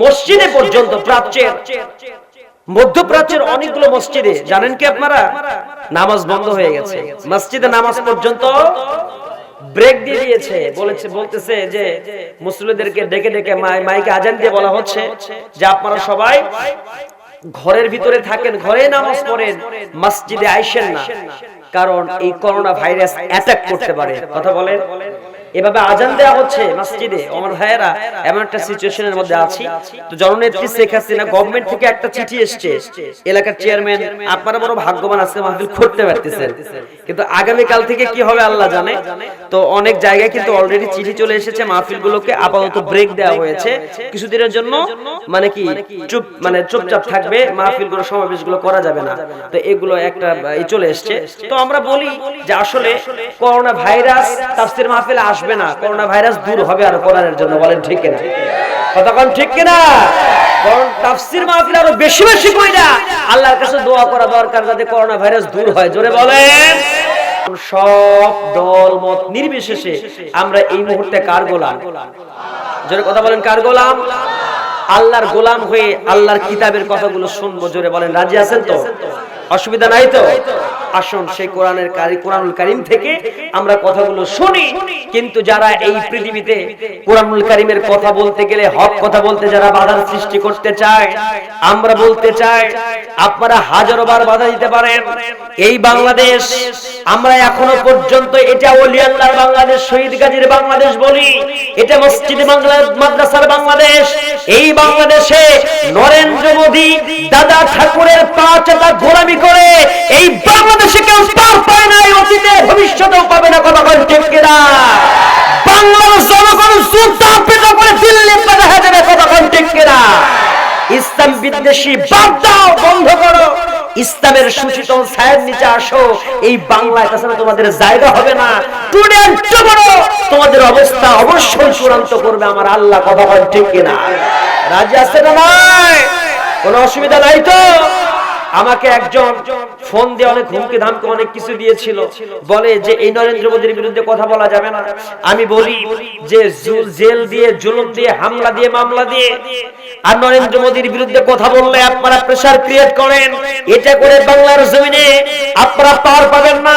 মসজিদে পর্যন্ত প্রাচ্যের মধ্যপ্রাচ্যের অনেকগুলো মসজিদে, জানেন কি আপনারা? নামাজ বন্ধ হয়ে গেছে। মসজিদে নামাজ পর্যন্ত ব্রেক দিয়ে দিয়েছে। বলেছে, বলতেছে যে মুসলিমদেরকে ডেকে ডেকে মাইকে আজান দিয়ে বলা হচ্ছে যে আপনারা সবাই ঘরের ভিতরে থাকেন, ঘরে নামাজ পড়েন, মসজিদে আইসেন না। কারণ এই করোনা ভাইরাস অ্যাটাক করতে পারে। কথা বলেন? এভাবে আজান দেওয়া হচ্ছে মসজিদে। আমার ভাইয়েরা, এমন একটা সিচুয়েশনের মধ্যে আছি। তো জননেত্রী শেখ হাসিনা গভর্নমেন্ট থেকে একটা চিঠি এসছে। এলাকার চেয়ারম্যান আপনারা বড় ভাগ্যবান আছে মাহফিল করতে পারতেছেন। কিন্তু আগামী কাল থেকে কি হবে আল্লাহ জানে। তো অনেক জায়গায় কিন্তু অলরেডি চিঠি চলে এসেছে মাহফিলগুলোকে। আপাতত ব্রেক দেওয়া হয়েছে। কিছুদিনের জন্য মানে কি, চুপ মানে চুপচাপ থাকবে। মাহফিলগুলো, সমাবেশগুলো করা যাবে না। তো এগুলো একটা চলে এসছে। তো আমরা বলি যে আসলে করোনা ভাইরাস তাফসির মাহফিলে আসবে না করোনা ভাইরাস দূর হবে আর কোরআনের জন্য, বলেন ঠিক কিনা? কোন ঠিক কিনা? নির্বিশেষে আমরা এই মুহূর্তে কার গোলাম? জোরে কথা বলেন, কার গোলাম? আল্লাহর গোলাম হয়ে আল্লাহর কিতাবের কথাগুলো শুনব, জোরে বলেন। রাজি আছেন তো? অসুবিধা নাই তো? আসুন সেই কোরআনের কারি, কোরআনুল কারিম থেকে আমরা কথাগুলো শুনি। কিন্তু যারা এই পৃথিবীতে কোরআনুল কারিমের কথা বলতে গেলে, হক কথা বলতে যারা বাধার সৃষ্টি করতে চায়, আমরা বলতে চাই, আপনারা হাজারো বার বাধা দিতে পারেন। এই বাংলাদেশ, আমরা এখনও পর্যন্ত এটা আল্লাহর বাংলাদেশ, শহীদ গাজীর বাংলাদেশ বলি। এটা মসজিদ বাংলা, মাদ্রাসার বাংলাদেশ। এই বাংলাদেশে নরেন্দ্র মোদী দাদা ঠাকুরের পা চাটা গোলামি করে এই বাংলাদেশে কেউ পার পায় না অতীতে ভবিষ্যতেও পাবে না কথা বল ঠিক কিনা? বাংলাদেশ জনগণ জুতা পেটা করে দিল্লি পাঠা যাবে কথা বল ঠিক কিনা? ইসলাম বিদ্বেষী বাদ দাও, বন্ধ করো। ইসলামের সুশীতল সাহেব নিচে আসো। এই বাংলায় তাছাড়া তোমাদের জায়গা হবে না। তোমাদের অবস্থা অবশ্যই চূড়ান্ত করবে, আমার আল্লাহ কথা বল ঠিক কিনা? রাজি আছে না নাই? কোনো অসুবিধা নাই তো? আমাকে একজন ফোন দিয়ে অনেক হুমকি ধামকে অনেক কিছু দিয়েছিল। বলে যে, এই নরেন্দ্র মোদীর বিরুদ্ধে কথা বলা যাবে না। আমি বলি যে, জেল দিয়ে, জুলুম দিয়ে, হামলা দিয়ে, মামলা দিয়ে, আর নরেন্দ্র মোদীর বিরুদ্ধে কথা বললে আপনারা প্রেসার ক্রিয়েট করেন। এটা করে বাংলার জমিনে আপনারা পার পাবেন না।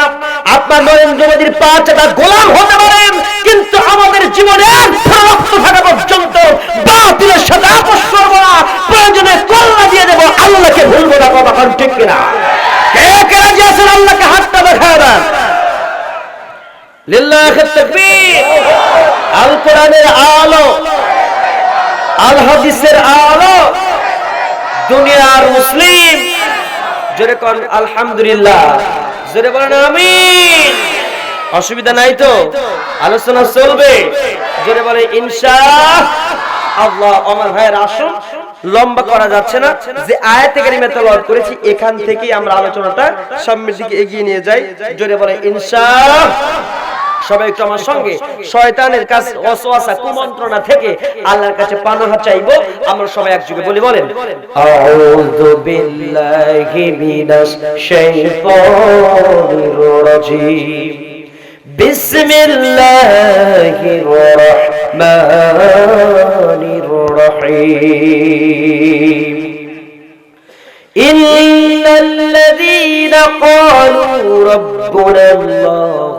আপনার নরেন্দ্র মোদীর পা চাটা গোলাম হতে পারেন কিন্তু আমাদের জীবনে এক ফোঁটা রক্ত থাকা পর্যন্ত বাতিলের সাথে আপোষ করব না প্রয়োজনে কল্লা দিয়ে দেবো আল্লাহকে ভুলবো না কথা কারণ ঠিক কিনা কে কে রাজি আছেন আল্লাহকে হাতটা দেখা দেন লিল্লাহি তাকবীর আল মুসলিম আলহামদুলিল্লাহ বলেন অসুবিধা নাই তো? আলোচনা চলবে, জোরে বলে ইনশা আল্লাহ। আমার ভাইয়ের আসুন লম্বা করা যাচ্ছে না, যে আয়াতে কারিমে তেলাওয়াত করেছি, এখান থেকেই আমরা আলোচনাটা সামনের দিকে এগিয়ে নিয়ে যাই, জোরে বলে ইনশা সবাই একটু আমার সঙ্গে শয়তানের কাছ অসওয়াসা কুমন্ত্রণা থেকে আল্লাহর কাছে পানাহা চাইবো আমরা সবাই একযোগে বলি বলেন আউযু বিল্লাহি মিনাশ শাইতানির রাজীম বিসমিল্লাহির রহমানির রহিম إن الذين قالوا ربنا الله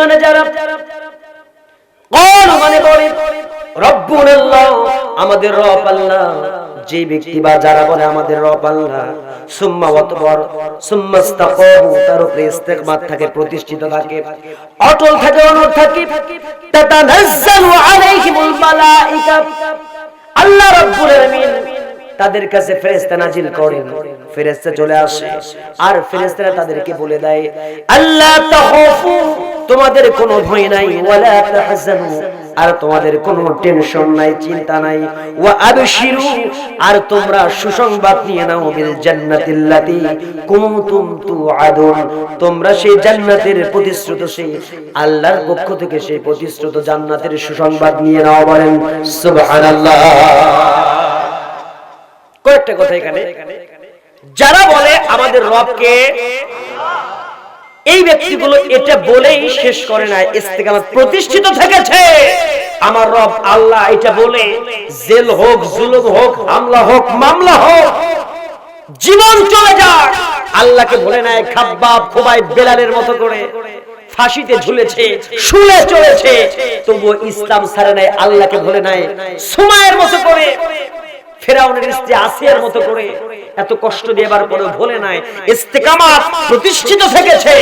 মানে যারা কল মানে বলে আল্লাহ আমাদের রব আল্লাহ। যে ব্যক্তি বা যারা বলে, আমাদের রব আল্লাহ। সুম্মা ওয়াতবর, সুম্মা তার উপরে থাকে, প্রতিষ্ঠিত থাকে, অটল থাকে অনুর থাকে। তাতানাজ্জালু আলাইহিমুল মালাইকা। আল্লাহ রব্বুল আলামিন তাদের কাছে ফেরেশতা নাজিল করেন। ফেরেশতা চলে আসে। আর ফেরেশতারা তাদেরকে বলে দেয় আল্লাহ তাখাফু, তোমাদের কোনো ভয় নাই, ওয়ালা তাহজানু, আর তোমাদের কোনো টেনশন নাই, চিন্তা নাই। ওয়া আবশিরু, আর তোমরা সুসংবাদ নিয়ে নাও, বিল জান্নাতিল্লাতি কুনতুম তুআদুন। তোমরা সেই জান্নাতের প্রতিশ্রুত, সেই আল্লাহর পক্ষ থেকে সেই প্রতিশ্রুত জান্নাতের সুসংবাদ নিয়ে নাও বলেন, সুবহানাল্লাহ। কয়েকটা কথা এখানে। যারা বলে আমাদের রবকে, এই ব্যক্তিগুলো এটা বলেই শেষ করে না ইস্তেকামত প্রতিষ্ঠিত থেকেছে। আমার রব আল্লাহ এটা বলে, জেল হোক, জুলুম হোক, হামলা হোক, মামলা হোক, জীবন চলে যাক। আল্লাহকে ভুলে নেয় খাব্বাব খোবাই বেলালের মতো করে ফাঁসিতে ঝুলেছে, শুলে চলেছে। তবুও ইসলাম ছাড়ে নাই, আল্লাহকে ভুলে নাই সুমায়ের মতো করে ফেরাউনের স্ত্রী আসিয়ার মতো করে এত কষ্ট দেবার পরে ভুলে নাই। ইস্তেকামাত প্রতিষ্ঠিত থেকেছে।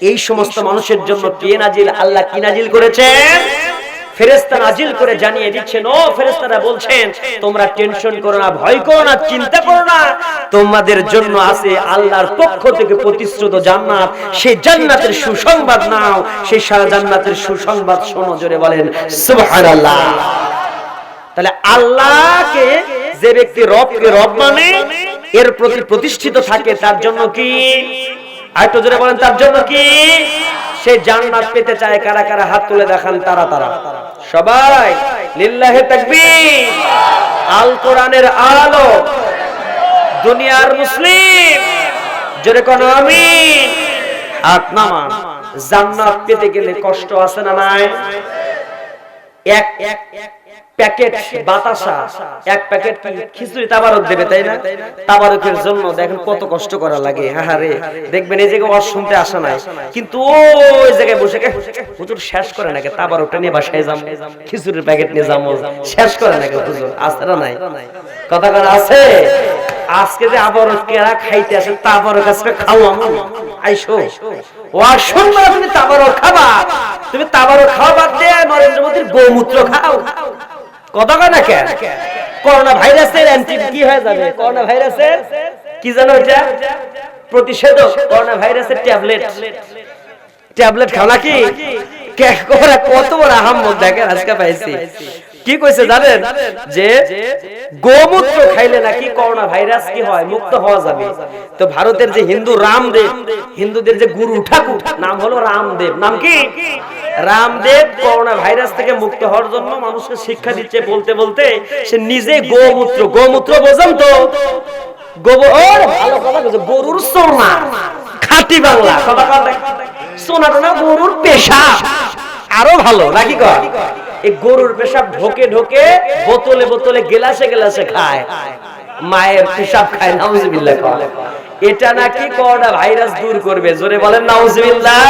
এই সমস্ত মানুষের জন্য কে নাজিল? আল্লাহ কি নাজিল করেছেন? ফেরেস্তা নাজিল করে জানিয়ে দিচ্ছেন, ও ফেরেস্তারা বলছেন, তোমরা টেনশন করো না, ভয় করো না, চিন্তা করো না। তোমাদের জন্য আছে আল্লাহর পক্ষ থেকে প্রতিশ্রুত জান্নাত। সেই জান্নাতের সুসংবাদ নাও। সেই সারা জান্নাতের সুসংবাদ শোনো, জোরে বলেন, সুবহানাল্লাহ। তাহলে আল্লাহকে যে ব্যক্তি রবকে রব মানে এর প্রতি প্রতিষ্ঠিত থাকে তার জন্য কি? আরেকটু জোরে বলেন, তার জন্য কি? সে জান্নাত পেতে চায় কারা কারা? হাত তুলে দেখান তারা তারা। সবাই, লিল্লাহে তাকবীর। আল কোরআনের আলো। দুনিয়ার মুসলিম। জোরে কোন আমিন। নামা। জান্নাত পেতে গেলে কষ্ট আছে না নাই? এক এক এক প্যাকেট বাতাসা, এক প্যাকেট খিচুড়ি তাবারক দেবে, তাই না? তাবারকের জন্য দেখেন কত কষ্ট করা লাগে হ্যাঁ রে। দেখবেন এই জায়গায় শুনতে আসা নাই, কিন্তু ওই জায়গায় বসে হুজুর শেষ করে নাকি তাবারকটা নিয়ে বাসায় যাব, খিচুড়ির প্যাকেট নিয়ে যাব, শেষ করে নাকি হুজুর না নাই। কথা আছে? আজকে যে খাইতে আসে, তাবারক আইসো। শুনবা তুমি তাবারক খাবা। তুমি তাবারক খাওয়া বাদ নরেন্দ্র মোদীর গোমূত্র খাও। কথা কয় না কেন? করোনা ভাইরাসের অ্যান্টি কি হয়ে যাবে? করোনা ভাইরাসের কি জানো এটা প্রতিষেধক। করোনা ভাইরাসের ট্যাবলেট ট্যাবলেট খাও নাকি? কত বড় আহাম্মক দেখেন, আজকে পাইছি। কি কইছে জানেন? যে গোমূত্র খাইলে নাকি করোনা ভাইরাস কি হয়? মুক্ত হওয়া যাবে। তো ভারতের যে হিন্দু রামদেব, হিন্দুদের যে গুরু ঠাকুর, নাম হলো রামদেব। নাম কি? রামদেব করোনা ভাইরাস থেকে মুক্ত হওয়ার জন্য মানুষকে শিক্ষা দিচ্ছে বলতে বলতে সে নিজে গোমূত্র। গোমূত্র বোঝেন তো? গোবর ভালো কথা গরুর খাঁটি বাংলা। কথা কথা গরুর পেশা। আরও ভালো, নাকি কর এই গরুর পেশাব ঢোকে ঢোকে বোতলে বোতলে গেলাসে গেলাসে খায়। মায়ের পেশাব খায়, নাউজুবিল্লাহ কয়। এটা নাকি করোনা ভাইরাস দূর করবে, জোরে বলেন নাউজবিল্লাহ।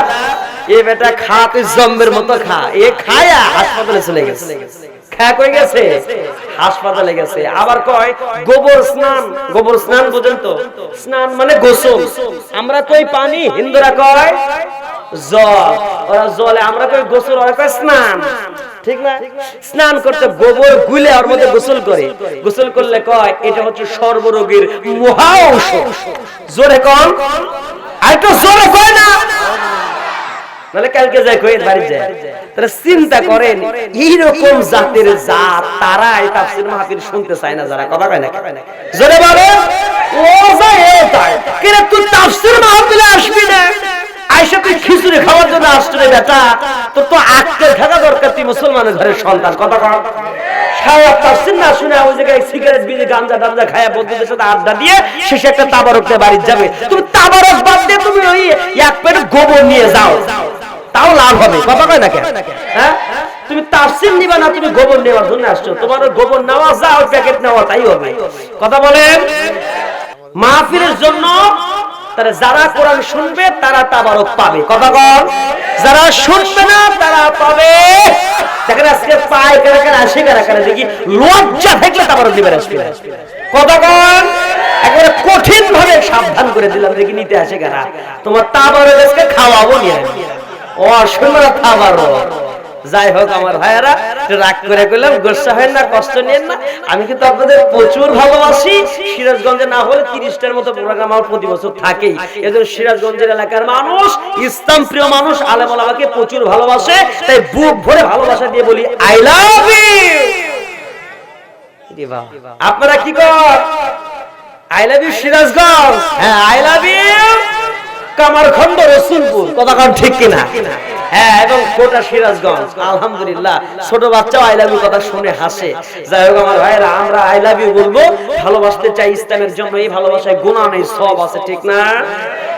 এ বেটা খা, তুই জম্বের মতো খা। এ খায়া হাসপাতালে চলে গেছে। গেছে। হাসপাতালে গেছে। আবার কয়, গোবর স্নান গোবর স্নান তো স্নান মানে গোসল। আমরা পানি? হিন্দুরা কয়, জল। ওরা জলে, আমরা কই গোসল, ওরা কয় স্নান। ঠিক না? স্নান করতে গোবর গুলে ওর মধ্যে গোসল করে। গোসল করলে কয়, এটা হচ্ছে সর্বরোগের মহা ঔষধ। জোরে কন। আর জোরে কয় না। নাহলে কালকে যাই কই বাড়ি যায় তাহলে চিন্তা করেন এইরকম জাতের জাত তারাই তাফসীর মাহফিল শুনতে চায় না যারা কথা কয় না জোরে বলে ও যায় এ তাই কেন তুই তাফসীর মাহফিলে আসবি না? আইসা তুই খিচুড়ি খাওয়ার জন্য আসছো রে বেটা তোর তো আক্কেল থাকা দরকার তুই মুসলমানের ঘরের সন্তান কথা কর সারা তাফসীর না শুনে ওই জায়গায় সিগারেট বিড়ি গাঞ্জা টাঞ্জা খায়া বন্ধুদের সাথে আড্ডা দিয়ে শেষে একটা তাবারক বাড়ি যাবে। তুমি তাবারক বাদ দিয়ে তুমি ওই এক পেট গোবর নিয়ে যাও। তাও লাভ হবে। কথা কয় না কেন? হ্যাঁ? তুমি তাফসির নিবা না, তুমি গোবর নেওয়ার জন্য আসছো। তোমার গোবর নেওয়া যাও প্যাকেট নেওয়া তাই হবে। কথা বলেন? মাহফিলের জন্য তারা যারা কোরআন শুনবে, তারা তাবারক পাবে। কথা কর যারা শুনবে না, তারা পাবে। দেখেন আজকে পায় কারা কারা আসে, কারা কারা দেখি, লজ্জা থাকলে তাবারক দিবে আসবে কথা কর একেবারে কঠিন ভাবে সাবধান করে দিলাম। দেখি, নিতে আসে কারা? তোমার তাবারক আজকে খাওয়াবো নিয়ে যাই হোক আমার ভাইয়েরা রাগ করে করলাম গোসা হয় না, কষ্ট নেন না। আমি কিন্তু আপনাদের প্রচুর ভালোবাসি। সিরাজগঞ্জে না হলে তিরিশটার মতো প্রোগ্রাম আমার প্রতি বছর থাকেই। এজন্য সিরাজগঞ্জের এলাকার মানুষ, ইসলাম প্রিয় মানুষ, আলেম আমাকে প্রচুর ভালোবাসে। তাই বুক ভরে ভালোবাসা দিয়ে বলি আই লাভ আপনারা কি কর? I love you Sirajganj! হ্যাঁ I love you Kamarkhanda Rasulpur. কথা কারণ ঠিক কিনা? হ্যাঁ এবং সিরাজগঞ্জ। আলহামদুলিল্লাহ, ছোট আই কথা শুনে হাসে। যাই হোক আমার আমরা আই বলব। ভালোবাসতে চাই ইসলামের জন্য, এই ভালোবাসায় গুণা নেই সব আছে, ঠিক না?